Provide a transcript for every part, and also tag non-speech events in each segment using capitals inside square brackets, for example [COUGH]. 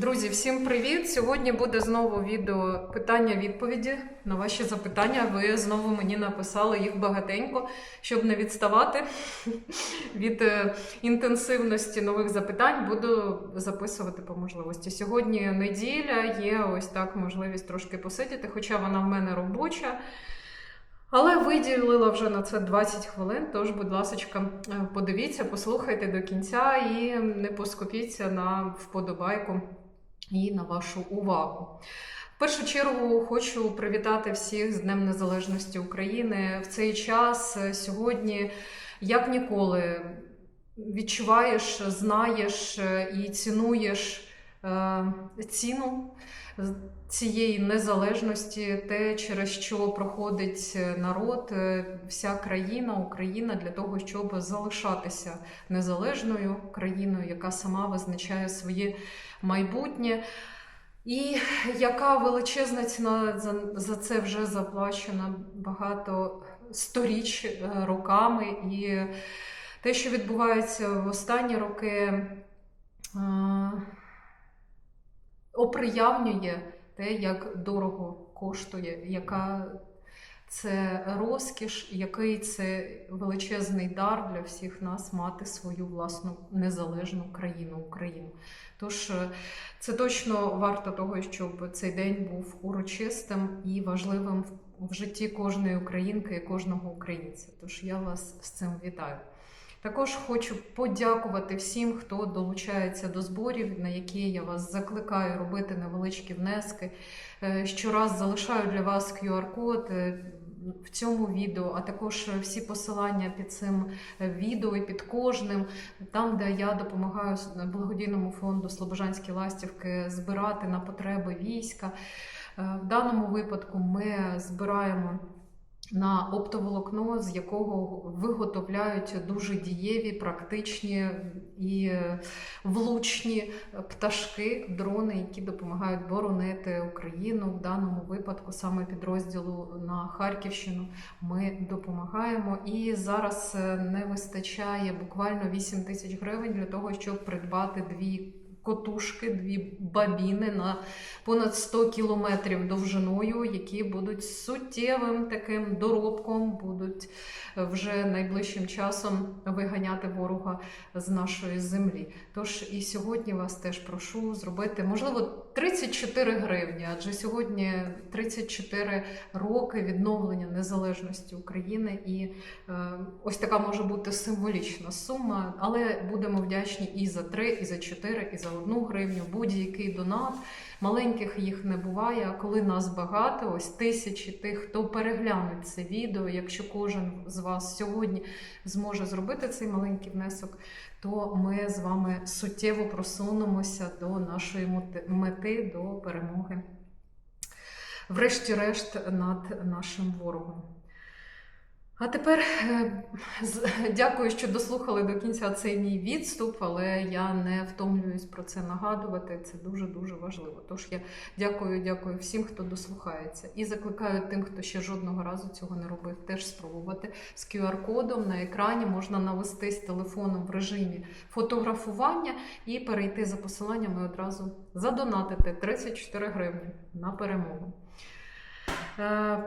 Друзі, всім привіт! Сьогодні буде знову відео питання-відповіді на ваші запитання. Ви знову мені написали їх багатенько, щоб не відставати [LAUGHS] від е, інтенсивності нових запитань. Буду записувати по можливості. Сьогодні неділя, є ось так можливість трошки посидіти, хоча вона в мене робоча. Але виділила вже на це 20 хвилин. Тож, будь ласка, подивіться, послухайте до кінця і не поскупіться на вподобайку і на вашу увагу. В першу чергу хочу привітати всіх з Днем Незалежності України. В цей час е, сьогодні, як ніколи, відчуваєш, знаєш е, і цінуєш е, ціну цієї незалежності, те, через що проходить народ, е, вся країна, Україна для того, щоб залишатися незалежною країною, яка сама визначає своє майбутнє. І яка величезна ціна за, це вже заплачена багато сторіч е, роками. І те, що відбувається в останні роки, е, оприявнює те, як дорого коштує, яка це розкіш, який це величезний дар для всіх нас мати свою власну незалежну країну Україну. Тож е, це точно варто того, щоб цей день був урочистим і важливим в житті кожної українки і кожного українця. Тож я вас з цим вітаю. Також хочу подякувати всім, хто долучається до зборів, на які я вас закликаю робити невеличкі внески. Е, Щораз залишаю для вас QR-код в цьому відео, а також всі посилання під цим відео і під кожним, там, де я допомагаю благодійному фонду Слобожанські ластівки збирати на потреби війська. Е, В даному випадку ми збираємо на оптоволокно, з якого виготовляють дуже дієві, практичні і влучні пташки, дрони, які допомагають боронити Україну. В даному випадку, саме підрозділу на Харківщину, ми допомагаємо. І зараз не вистачає буквально 8 тисяч гривень для того, щоб придбати дві. Котушки, дві бабіни на понад 100 кілометрів довжиною, які будуть суттєвим таким доробком, будуть вже найближчим часом виганяти ворога з нашої землі. Тож і сьогодні вас теж прошу зробити, можливо, 34 гривні, адже сьогодні 34 роки відновлення незалежності України, і е, ось така може бути символічна сума, але будемо вдячні і за 3, і за 4, і за 1 гривню, будь-який донат. Маленьких їх не буває, а коли нас багато, ось тисячі тих, хто перегляне це відео. Якщо кожен з вас сьогодні зможе зробити цей маленький внесок, то ми з вами суттєво просунемося до нашої мети, до перемоги, врешті-решт, над нашим ворогом. А тепер дякую, що дослухали до кінця цей мій відступ, але я не втомлююсь про це нагадувати. Це дуже-дуже важливо. Тож я дякую, дякую всім, хто дослухається. І закликаю тим, хто ще жодного разу цього не робив, теж спробувати. З QR-кодом на екрані можна навестись телефоном в режимі фотографування і перейти за посиланнями одразу задонатити 34 гривні на перемогу.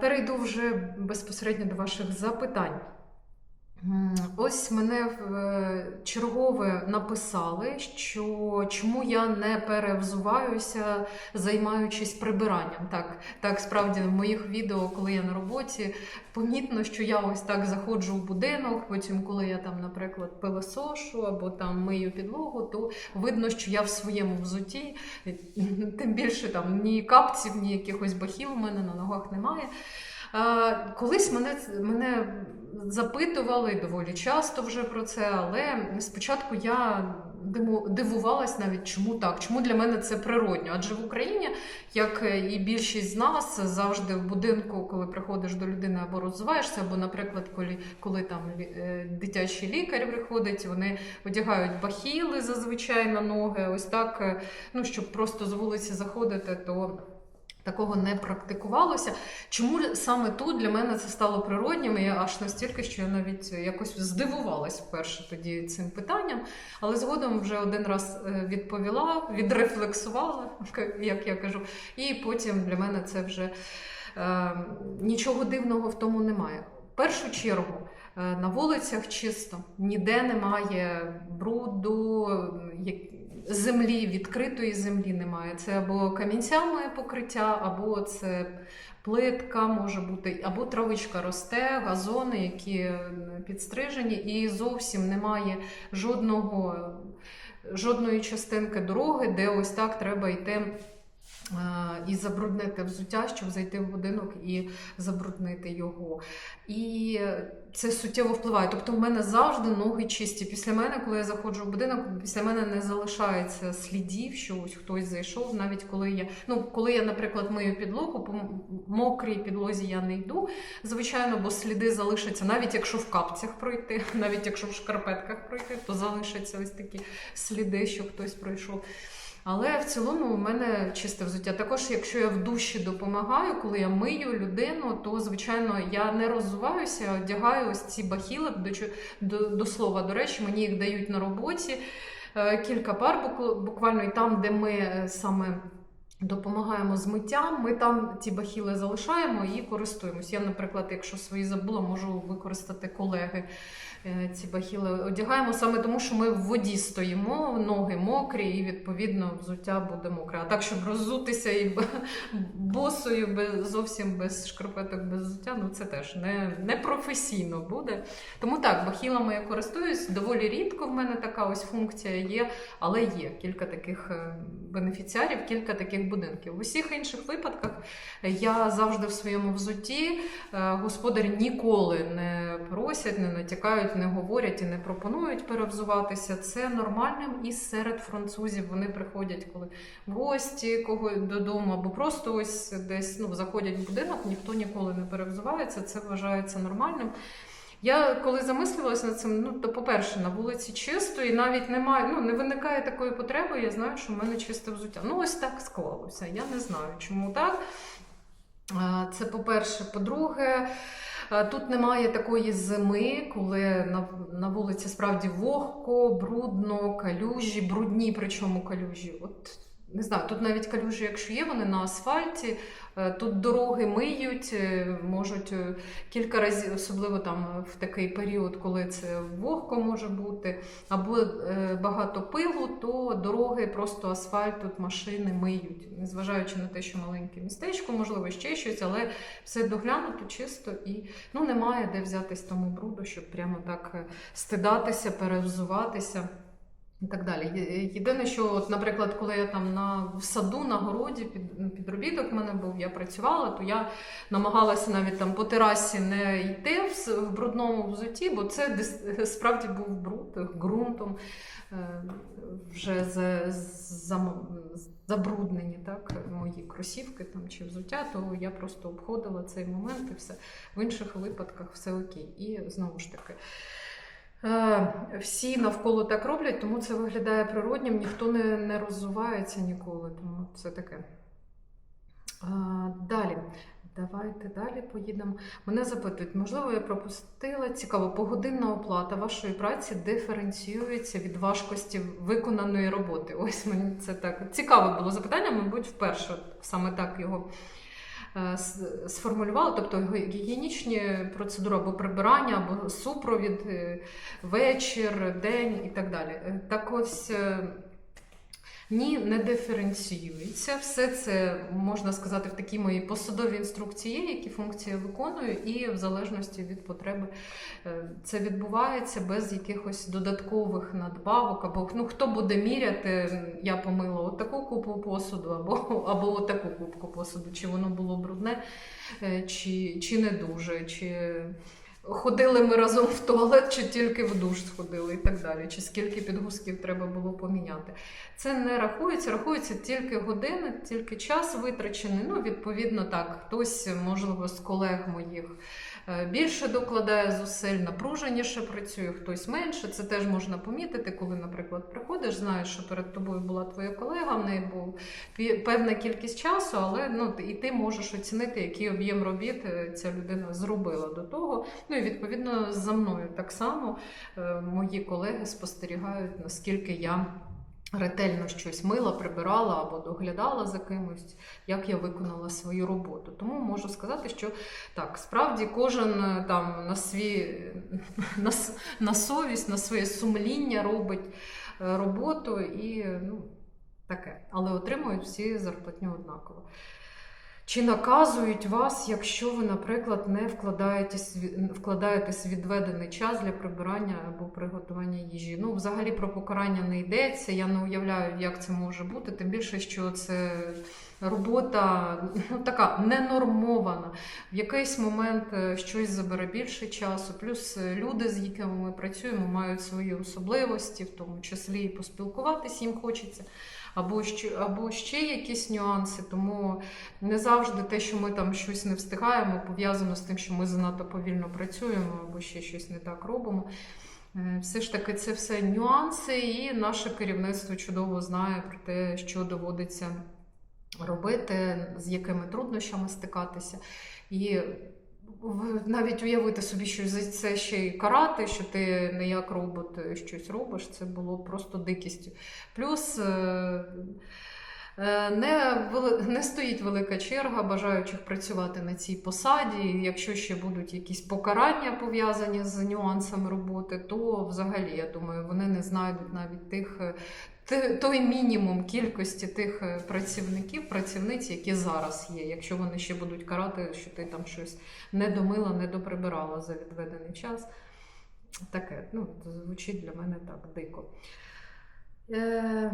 Перейду вже безпосередньо до ваших запитань. Ось мене в е, чергове написали, що чому я не перевзуваюся, займаючись прибиранням. Так, так справді в моїх відео, коли я на роботі, помітно, що я ось так заходжу в будинок. Потім, коли я там, наприклад, пилосошу або там мию підлогу, то видно, що я в своєму взуті, тим більше там ні капців, ні якихось бахів у мене на ногах немає. Колись мене мене запитували доволі часто вже про це, але спочатку я дивувалась навіть, чому так, чому для мене це природньо. Адже в Україні, як і більшість з нас, завжди в будинку, коли приходиш до людини або розвиваєшся, або, наприклад, коли коли там е, дитячий лікар приходить, вони одягають бахіли зазвичай на ноги, ось так, е, ну щоб просто з вулиці заходити, то Такого не практикувалося. Чому саме тут для мене це стало природнім? Я аж настільки, що я навіть якось здивувалась вперше тоді цим питанням, але згодом вже один раз е, відповіла, відрефлексувала, [LAUGHS] як я кажу, і потім для мене це вже е, нічого дивного в тому немає. В першу чергу. е, На вулицях чисто, ніде немає бруду, як- землі, відкритої землі немає. Це або камінцями покриття, або це плитка може бути, або травичка росте, газони, які е, підстрижені, і зовсім немає жодного, жодної частинки дороги, де ось так треба йти. Е, І забруднити взуття, щоб зайти в будинок і забруднити його. І це суттєво впливає. Тобто, в мене завжди ноги чисті. Після мене, коли я заходжу в будинок, після мене не залишається слідів, що ось хтось зайшов, навіть коли я, ну коли я, наприклад, мию підлогу, по мокрій підлозі я не йду. Звичайно, бо сліди залишаться, навіть якщо в капцях пройти, [LAUGHS] навіть якщо в шкарпетках пройти, то залишаться ось такі сліди, що хтось пройшов. Але в цілому у мене чисте взуття. Також, якщо я в душі допомагаю, коли я мию людину, то звичайно я не роззуваюся, а одягаю ось ці бахіли. До, до, до слова, до речі, мені їх дають на роботі. Е, Кілька пар буквально і там, де ми е, саме. Допомагаємо з миттям, ми там ті бахіли залишаємо і користуємось. Я, наприклад, якщо свої забула, можу використати колеги ці бахіли одягаємо саме тому, що ми в воді стоїмо, ноги мокрі, і відповідно взуття буде мокре. А так, щоб роззутися і босою, без, зовсім без шкарпеток, без взуття, ну це теж не, не професійно буде. Тому так, бахілами я користуюсь. Доволі рідко в мене така ось функція є, але є кілька таких е, бенефіціарів, кілька таких будинків. В усіх інших випадках я завжди в своєму взутті. Е, Господарі ніколи не просять, не натякають, не говорять і не пропонують перевзуватися. Це нормальним і серед французів вони приходять, коли в гості кого додому, або просто ось десь ну, заходять в будинок, ніхто ніколи не перевзувається. Це вважається нормальним. Я коли замислювалася над цим, ну то по-перше, на вулиці чисто, і навіть немає, ну не виникає такої потреби. Я знаю, що в мене чисте взуття. Ну ось так склалося. Я не знаю, чому так. Це по-перше. По-друге, тут немає такої зими, коли на, вулиці справді вогко, брудно, калюжі, брудні, причому калюжі. От не знаю, тут навіть калюжі, якщо є, вони на асфальті. Е, Тут дороги миють, е, можуть е, кілька разів, особливо там в такий період, коли це вогко може бути, або багато пилу, то дороги, просто асфальт, тут машини миють, незважаючи на те, що маленьке містечко, можливо, ще щось, але все доглянуто, чисто і ну, немає де взятись тому бруду, щоб прямо так стидатися, перевзуватися. І так далі. Єдине, що, от, наприклад, коли я там на в саду, на городі, під, підробіток в мене був, я працювала, то я намагалася навіть там по терасі не йти в, в брудному взутті, бо це справді був бруд ґрунтом е, вже за, зам- забруднені так, мої кросівки там, чи взуття, то я просто обходила цей момент і все. В інших випадках все окей. І знову ж таки. Е, Всі навколо так роблять, тому це виглядає природнім, ніхто не, не роззувається ніколи, тому це таке. Е, Далі. Давайте далі поїдемо. Мене запитують, можливо, я пропустила. Цікаво, погодинна оплата вашої праці диференціюється від важкості виконаної роботи. Ось мені це так цікаве було запитання, мабуть, вперше саме так його е, с- сформулювала. Тобто гігієнічні процедури або прибирання, або супровід, е, вечір, день і так далі. Е, Так ось. Ні, не диференціюється. Все це можна сказати в такій моїй посадовій інструкції, які функції виконую, і в залежності від потреби е, це відбувається без якихось додаткових надбавок. Або ну хто буде міряти, я помила отаку купу посуду, або, або отаку купку посуду, чи воно було брудне, е, чи, чи не дуже. чи... Ходили ми разом в туалет, чи тільки в душ сходили і так далі, чи скільки підгузків треба було поміняти. Це не рахується, рахується тільки години, тільки час витрачений. Ну, відповідно, так, хтось, можливо, з колег моїх більше докладає зусиль, напруженіше працює, хтось менше. Це теж можна помітити, коли, наприклад, приходиш, знаєш, що перед тобою була твоя колега, в неї був певна кількість часу, але ну і ти можеш оцінити, який об'єм робіт е, ця людина зробила до того. Ну і відповідно за мною так само е, мої колеги спостерігають, наскільки я. Ретельно щось мила, прибирала або доглядала за кимось, як я виконала свою роботу. Тому можу сказати, що так, справді кожен е, там на свій [LAUGHS] на, на совість, на своє сумління робить е, роботу і ну, таке. Але отримують всі зарплатню однаково. Чи наказують вас, якщо ви, наприклад, не вкладаєтесь, вкладаєтесь відведений час для прибирання або приготування їжі? Ну, взагалі про покарання не йдеться. Я не уявляю, як це може бути. Тим більше, що це робота ну, така ненормована. В якийсь момент е, щось забере більше часу. Плюс е, люди, з якими ми працюємо, мають свої особливості, в тому числі і поспілкуватись їм хочеться. Або ще, або ще якісь нюанси, тому не завжди те, що ми там щось не встигаємо, пов'язано з тим, що ми занадто повільно працюємо або ще щось не так робимо. Е, Все ж таки, це все нюанси, і наше керівництво чудово знає про те, що доводиться робити, з якими труднощами стикатися. І навіть уявити собі, що за це ще й карати, що ти не як робот щось робиш, це було просто дикістю. Плюс. е, Е, Не, не стоїть велика черга бажаючих працювати на цій посаді. Якщо ще будуть якісь покарання пов'язані з нюансами роботи, то взагалі я думаю, вони не знайдуть навіть тих е, ти- той мінімум кількості тих е, працівників, працівниць, які зараз є. Якщо вони ще будуть карати, що ти там щось не домила, не доприбирала за відведений час. Таке, ну, звучить для мене так дико. Е...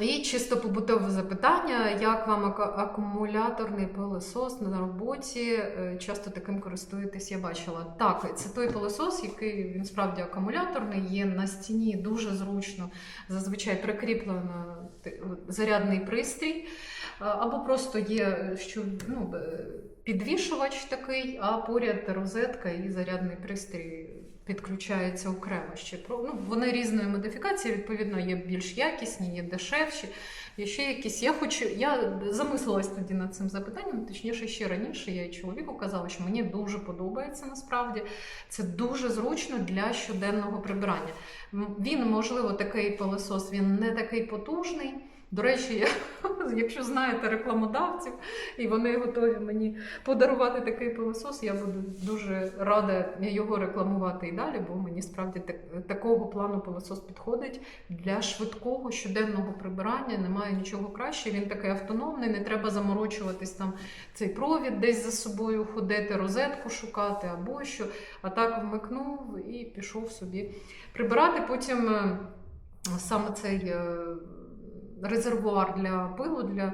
І чисто побутове запитання: як вам акумуляторний пилосос на роботі? Е, Часто таким користуєтесь, я бачила. Так, це той пилосос, який він справді акумуляторний, є на стіні дуже зручно, зазвичай прикріплено зарядний пристрій. Або просто є що, ну, е, підвішувач такий, а поряд розетка і зарядний пристрій підключається окремо ще. Ну, вони різної модифікації, відповідно, є більш якісні, є дешевші, є ще якісь. Я хочу, я замислилась тоді над цим запитанням, точніше, ще раніше я і чоловіку казала, що мені дуже подобається насправді. Це дуже зручно для щоденного прибирання. Він, можливо, такий пилосос, він не такий потужний. До речі, я, [LAUGHS] якщо знаєте рекламодавців, і вони готові мені подарувати такий пилосос, я буду дуже рада його рекламувати і далі, бо мені справді так, такого плану пилосос підходить для швидкого щоденного прибирання. Немає нічого краще. Він такий автономний, не треба заморочуватись там цей провід десь за собою ходити, розетку шукати або що. А так вмикнув і пішов собі прибирати. Потім е, саме цей. Резервуар для пилу, для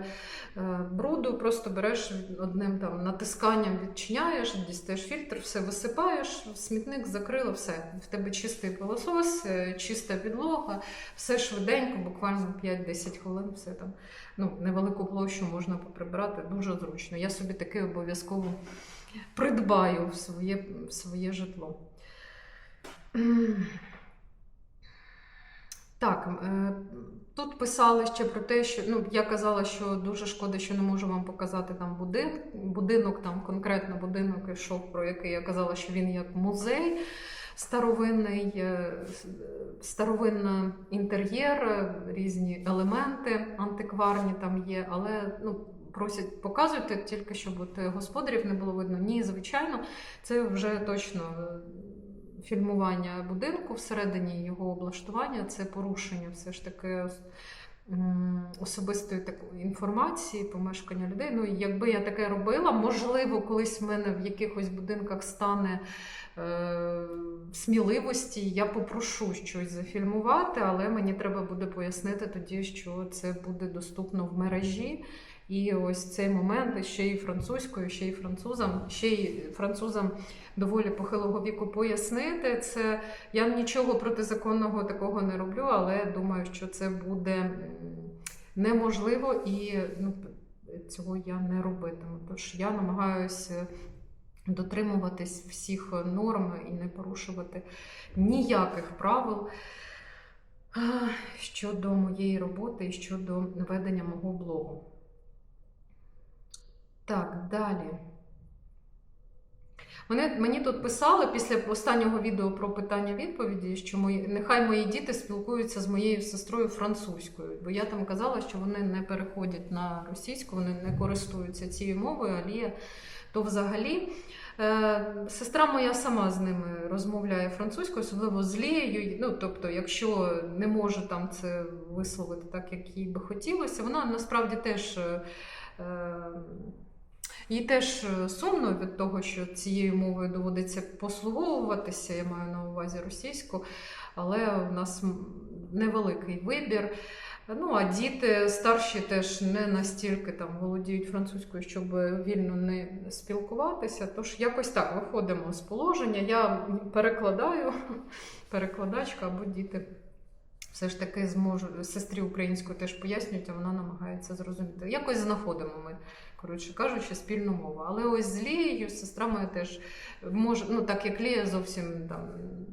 е, бруду, просто береш одним там натисканням, відчиняєш, дістаєш фільтр, все висипаєш, смітник закрила, все. В тебе чистий пилосос, е, чиста підлога, все швиденько, буквально 5-10 хвилин, все там. Ну, невелику площу можна поприбирати, дуже зручно. Я собі таке обов'язково придбаю в своє, в своє житло. Так, е, тут писали ще про те, що ну, я казала, що дуже шкода, що не можу вам показати там будинок. Будинок, там конкретно будинок ішов, про який я казала, що він як музей старовинний, е, с- старовинний інтер'єр, е, різні елементи антикварні там є, але ну. Просять показуйте тільки, щоб от е, господарів не було видно. Ні, звичайно, це вже точно е, фільмування будинку всередині його облаштування це порушення все ж таки особистої такої інформації, помешкання людей. Ну, якби я таке робила, можливо, колись в мене в якихось будинках стане е, сміливості, я попрошу щось зафільмувати, але мені треба буде пояснити тоді, що це буде доступно в мережі. І ось цей момент ще й французькою, ще й французам, ще й французам доволі похилого віку пояснити. Це я нічого протизаконного такого не роблю, але думаю, що це буде неможливо і ну, цього я не робитиму. Тож я намагаюся дотримуватись всіх норм і не порушувати ніяких правил щодо моєї роботи і щодо ведення мого блогу. Так, далі. Мене, мені тут писали після останнього відео про питання-відповіді, що мої, нехай мої діти спілкуються з моєю сестрою французькою, бо я там казала, що вони не переходять на російську, вони не користуються цією мовою, а Лія то взагалі. Е, сестра моя сама з ними розмовляє французькою, особливо з Лією. Ну, тобто, якщо не може там це висловити так, як їй би хотілося, вона насправді теж. Їй теж е, сумно від того, що цією мовою доводиться послуговуватися, я маю на увазі російську, але в нас невеликий вибір. Ну, а діти старші теж не настільки там володіють французькою, щоб вільно не спілкуватися. Тож якось так виходимо з положення. Я перекладаю, [LAUGHS] перекладачка або діти. Все ж таки зможу сестрі українською теж пояснюють, а вона намагається зрозуміти. Якось знаходимо ми, коротше кажучи, спільну мову. Але ось з Лією сестра моя теж може, ну так як Лія зовсім там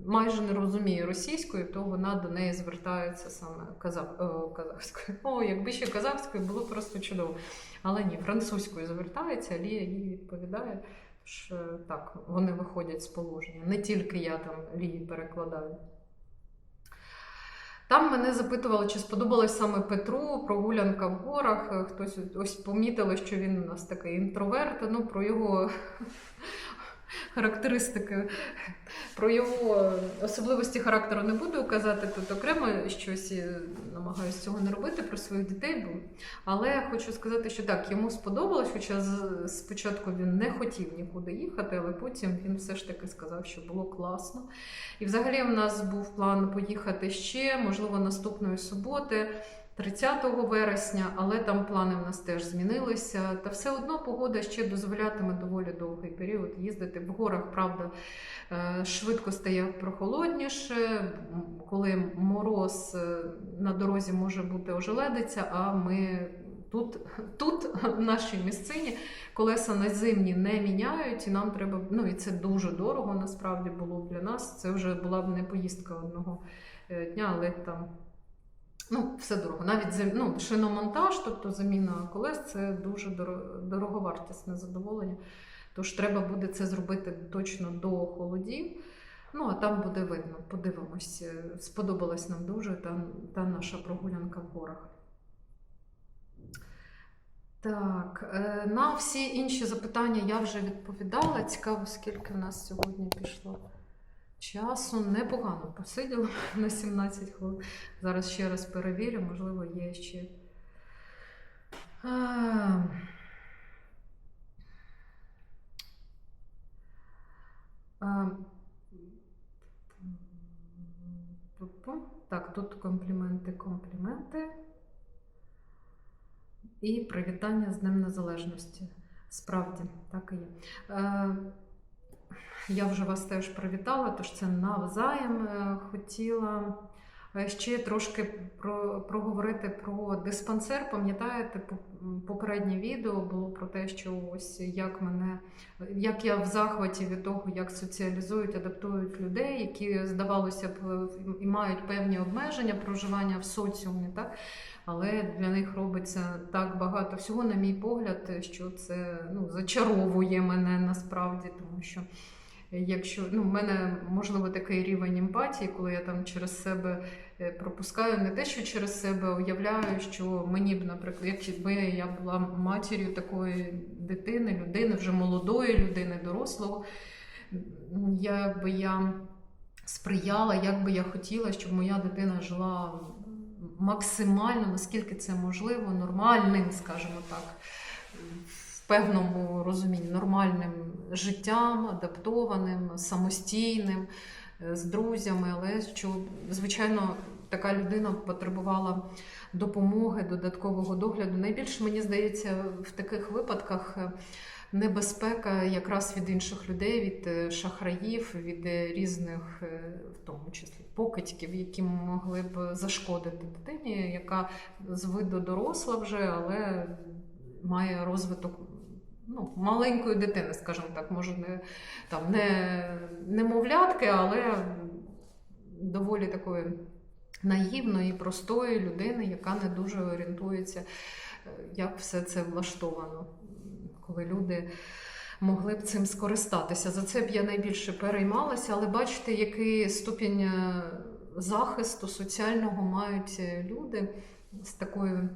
майже не розуміє російської, то вона до неї звертається саме казах, о, казахською. О, якби ще казахською, було просто чудово. Але ні, французькою звертається, Лія їй відповідає. Тож е, так, вони виходять з положення. Не тільки я там Лії перекладаю. Там мене запитували, чи сподобалось саме Петру прогулянка в горах. Е, Хтось ось помітили, що він у нас такий інтроверт. Ну, про його характеристики, про його особливості характеру не буду казати тут окремо щось і намагаюся цього не робити про своїх дітей. Бо... Але хочу сказати, що так, йому сподобалось, хоча спочатку він не хотів нікуди їхати, але потім він все ж таки сказав, що було класно. І взагалі в нас був план поїхати ще, можливо, наступної суботи. 30 вересня, але там плани в нас теж змінилися. Та все одно погода ще дозволятиме доволі довгий період їздити. В горах, правда, е, швидко стає прохолодніше, коли мороз е, на дорозі може бути ожеледиця, а ми тут, тут в нашій місцині, колеса на зимні не міняють, і нам треба, ну і це дуже дорого насправді було для нас. Це вже була б не поїздка одного е, дня, але там. Ну, все дорого. Навіть зим... ну, шиномонтаж, тобто заміна колес, це дуже дороговартісне задоволення. Тож треба буде це зробити точно до холодів. Ну, а там буде видно. Подивимось. Е, Сподобалась нам дуже та, та наша прогулянка в горах. Так, е, на всі інші запитання я вже відповідала. Цікаво, скільки в нас сьогодні пішло часу. Непогано посиділа [LAUGHS] на 17 хвилин. Зараз ще раз перевірю, можливо, є ще. Так, тут компліменти, компліменти. І привітання з Днем Незалежності. Справді, так і є. Я вже вас теж привітала, тож це навзаєм е, хотіла е, ще трошки про, проговорити про диспансер. Пам'ятаєте, попереднє відео було про те, що ось як мене, як я в захваті від того, як соціалізують, адаптують людей, які здавалося б і мають певні обмеження проживання в соціумі, так? Але для них робиться так багато всього, на мій погляд, що це ну, зачаровує мене насправді, тому що якщо ну, в мене можливо такий рівень емпатії, коли я там через себе е, пропускаю не те, що через себе уявляю, що мені б, наприклад, якби я була матір'ю такої дитини, людини, вже молодої людини, дорослого, як би я сприяла, як би я хотіла, щоб моя дитина жила максимально, наскільки це можливо, нормальним, скажімо так, певному розумінні, нормальним життям, адаптованим, самостійним, е, з друзями, але що, звичайно, така людина потребувала допомоги, додаткового догляду. Найбільше, мені здається, в таких випадках. е, Небезпека якраз від інших людей, від е, шахраїв, від різних, в тому числі покидьків, які могли б зашкодити дитині, яка з виду доросла вже, але має розвиток ну, маленької дитини, скажімо так, може не там не немовлятки, але доволі такої наївної, простої людини, яка не дуже орієнтується, е, як все це влаштовано, коли люди могли б цим скористатися. За це б я найбільше переймалася, але бачите, який ступінь е, захисту соціального мають е, люди з такою.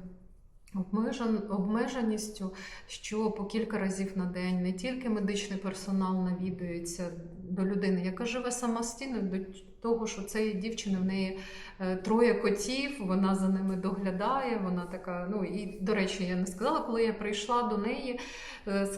Обмежен, обмеженістю, що по кілька разів на день не тільки медичний персонал навідується до людини, яка живе самостійно, до того, що цієї дівчини в неї е, троє котів, вона за ними доглядає. Вона така. Ну і до речі, я не сказала, коли я прийшла до неї. е,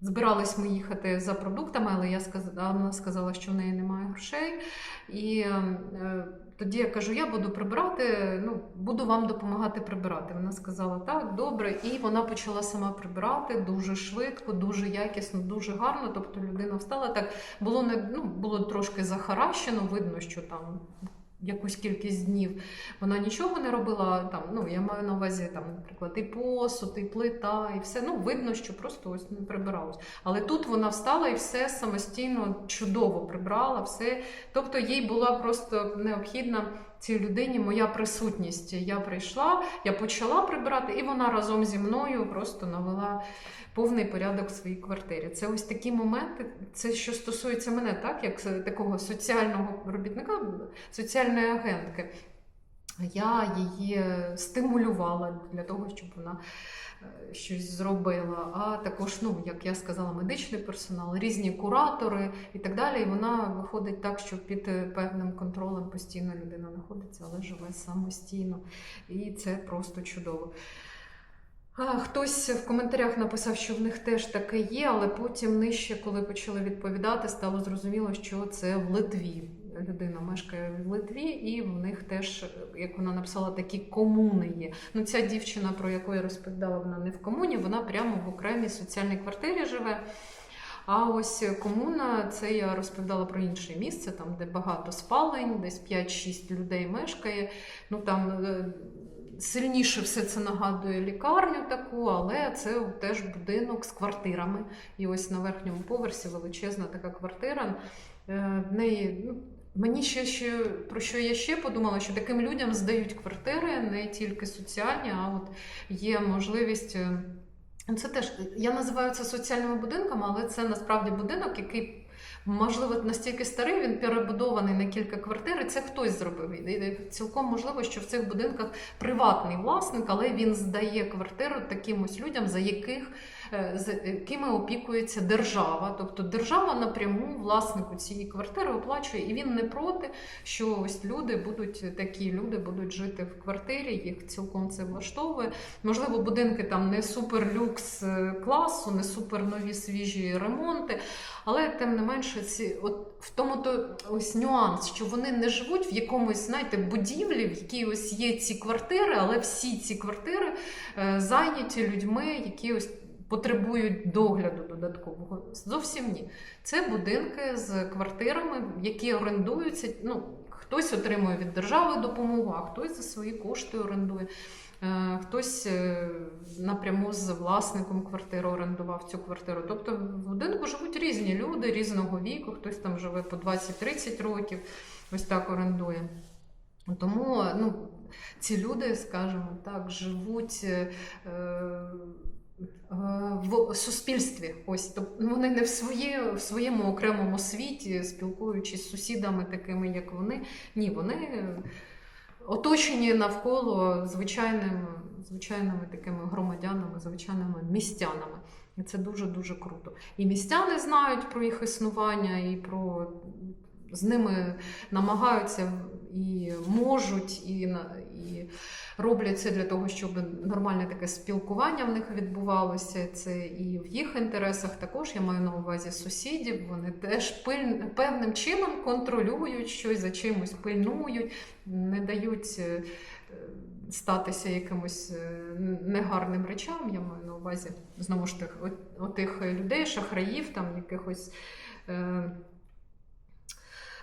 Збирались ми їхати за продуктами, але я сказала, вона сказала, що в неї немає грошей. І е, тоді я кажу: я буду прибирати, ну буду вам допомагати прибирати. Вона сказала так, добре, і вона почала сама прибирати дуже швидко, дуже якісно, дуже гарно. Тобто людина встала так. Було не ну було трошки захаращено, видно, що там. Якусь кількість днів вона нічого не робила. Там ну я маю на увазі там, наприклад, і посуд, і плита, і все. Ну видно, що просто ось не прибиралось. Але тут вона встала і все самостійно чудово прибрала, все. Тобто їй була просто необхідна цій людині моя присутність. Я прийшла, я почала прибирати, і вона разом зі мною просто навела повний порядок в своїй квартирі. Це ось такі моменти, це що стосується мене, так як такого соціального робітника, соціальної агентки. Я її стимулювала для того, щоб вона е, щось зробила. А також, ну як я сказала, медичний персонал, різні куратори і так далі. І вона виходить так, що під е, певним контролем постійно людина знаходиться, але живе самостійно. І це просто чудово. Хтось в коментарях написав, що в них теж таке є, але потім нижче, коли почали відповідати, стало зрозуміло, що це в Литві. Людина мешкає в Литві, і в них теж, як вона написала, такі комуни є. Ну, ця дівчина, про яку я розповідала, вона не в комуні, вона прямо в окремій соціальній квартирі живе. А ось комуна, це я розповідала про інше місце, там, де багато спалень, десь 5-6 людей мешкає. Ну там е, сильніше все це нагадує лікарню таку, але це теж будинок з квартирами. І ось на верхньому поверсі величезна така квартира. Е, В неї ну, мені ще, ще про що я ще подумала, що таким людям здають квартири не тільки соціальні, а от є можливість. е, Це теж я називаю це соціальними будинками, але це насправді будинок, який. Можливо, настільки старий, він перебудований на кілька квартир, і це хтось зробив. І- Цілком можливо, що в цих будинках приватний власник, але він здає квартиру таким ось людям, за яких якими опікується держава. Тобто держава напряму власнику цієї квартири оплачує, і він не проти, що ось люди будуть такі люди будуть жити в квартирі, їх цілком це влаштовує. Можливо, будинки там не суперлюкс е, класу, не супер нові свіжі ремонти. Але тим не менше, ці от в тому то ось нюанс, що вони не живуть в якомусь, знаєте, будівлі, в якій ось є ці квартири, але всі ці квартири е, зайняті людьми, які ось потребують догляду додаткового. Зовсім ні. Це будинки з квартирами, які орендуються. Ну, хтось отримує від держави допомогу, а хтось за свої кошти орендує. Е, Хтось е, напряму з власником квартири орендував цю квартиру. Тобто в будинку живуть різні люди різного віку, хтось там живе по 20-30 років, ось так орендує. Тому ну, ці люди, скажімо так, живуть е, е, в суспільстві. Ось тобто вони не в, своє, в своєму окремому світі, спілкуючись з сусідами, такими як вони. Ні, вони оточені навколо звичайним, звичайними такими громадянами, звичайними містянами. І це дуже-дуже круто. І містяни знають про їх існування, і про з ними намагаються і можуть, і, і роблять це для того, щоб нормальне таке спілкування в них відбувалося. Це і в їх інтересах також. Я маю на увазі сусідів. Вони теж пиль, певним чином контролюють щось, за чимось пильнують, не дають. е, Статися якимось е, негарним речам, я маю на увазі знову ж от, отих людей, шахраїв, там якихось е,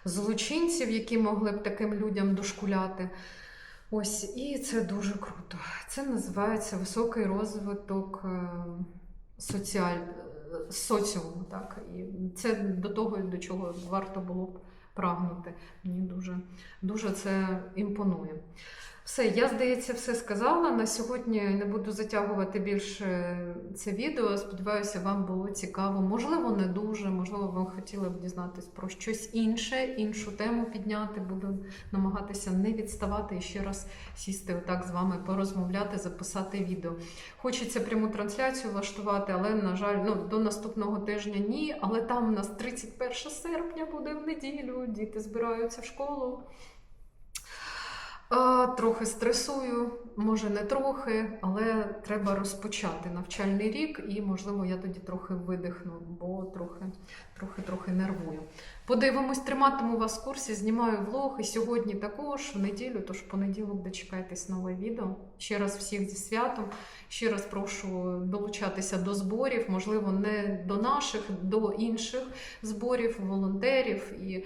злочинців, які могли б таким людям дошкуляти. Ось, і це дуже круто. Це називається високий розвиток е, соціаль... е, соціуму. Так? І це до того, до чого варто було б прагнути. Мені дуже, дуже це імпонує. Все, я, здається, все сказала. На сьогодні не буду затягувати більше це відео. Сподіваюся, вам було цікаво. Можливо, не дуже, можливо, ви хотіли б дізнатись про щось інше, іншу тему підняти. Буду намагатися не відставати і ще раз сісти отак з вами, порозмовляти, записати відео. Хочеться пряму трансляцію влаштувати, але, на жаль, ну, до наступного тижня ні. Але там у нас 31 серпня буде в неділю, діти збираються в школу. А, Трохи стресую, може не трохи, але треба розпочати навчальний рік, і можливо я тоді трохи видихну, бо трохи, трохи, трохи нервую. Подивимось, триматиму вас в курсі, знімаю влог і сьогодні також в неділю, тож в понеділок дочекайтесь нове відео. Ще раз всіх зі святом. Ще раз прошу долучатися до зборів, можливо, не до наших, до інших зборів, волонтерів і.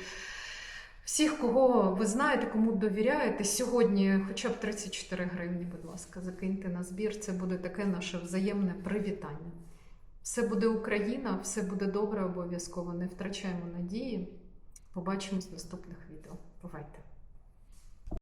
Всіх, кого ви знаєте, кому довіряєте, сьогодні хоча б 34 гривні, будь ласка, закиньте на збір. Це буде таке наше взаємне привітання. Все буде Україна, все буде добре, обов'язково. Не втрачаємо надії. Побачимось в наступних відео. Бувайте!